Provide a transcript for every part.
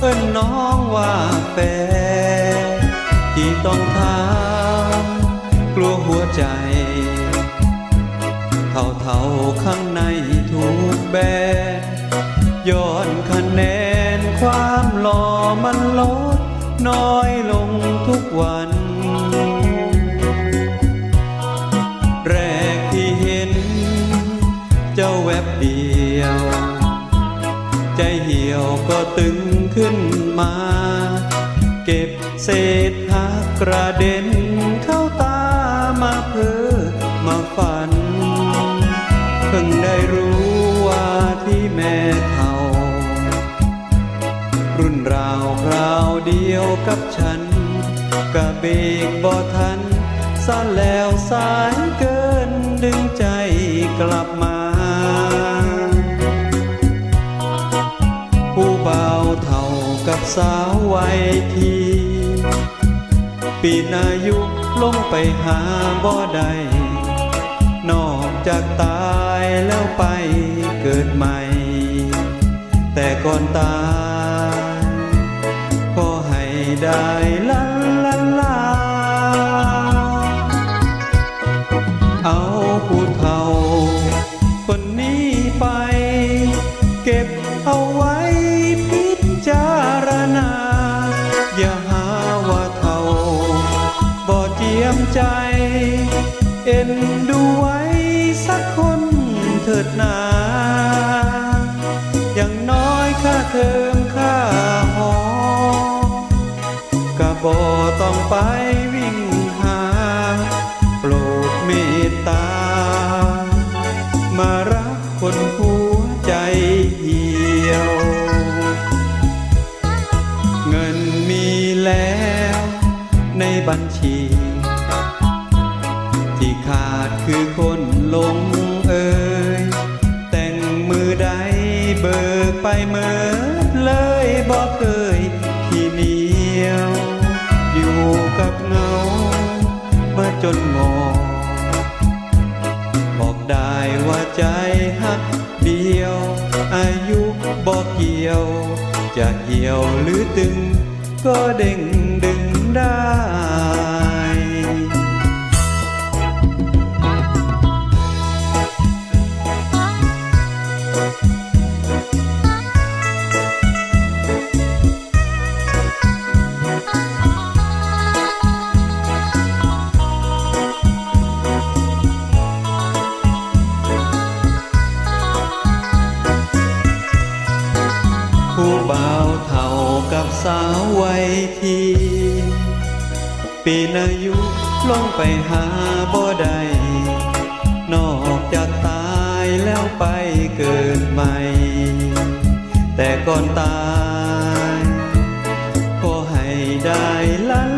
เอิ้นน้องว่าแฟนที่ต้องถามกลัวหัวใจ เท่าเท่าๆข้างในถูกแบย้อนคะแนนความหล่อมันลดน้อยลงทุกวัน ใจเหี่ยวก็ตึงขึ้นมา เก็บเศษหักกระเด็นเข้าตามาเพ้อมาฝัน เพิ่งได้รู้ว่าที่แม่เท่า รุ่นราวคราวเดียวกับฉันกะเบกบ่ทันสานแล้วสายเกินดึงใจกลับมา สาววัยทีปีนอายุลงไปหาบ่ใดนอกจากตายแล้วไปเกิดใหม่ แต่ก่อนตาย ก็ให้ได้ละ ใจ เอ็นดูไว้สักคนเถิดนาอย่างน้อยค่าเทอมค่าหอ กะบ่ต้องไปวิ่งหา โปรดเมตตา มารักคนหัวใจเหี่ยว เงินมีแล้วในบัญชี คนหลงเอ่ยแต่งมือใดเบิกไปเมิดเลยบ่เคยขี้เหนียว อยู่กับเงามาจนงอ บอกได้ว่าใจหักเดียว อายุบอกเกี่ยว จะเหี่ยวหรือตึง ก็เด้งดึงได้ ปีนอายุลงไปหาบ่ได้นอกจากตายแล้วไปเกิดใหม่ แต่ก่อนตาย ก็ให้ได้ลันลัน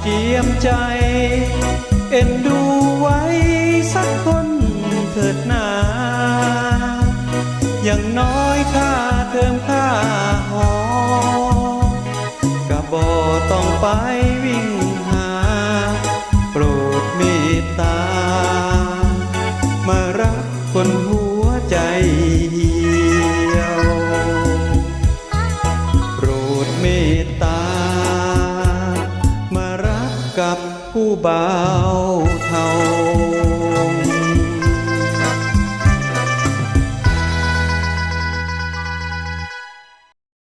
เจียมใจ เอ็นดูไว้สักคนเถิดนาอย่างน้อยค่าเทอมค่าหอกะบ่ต้องไป ต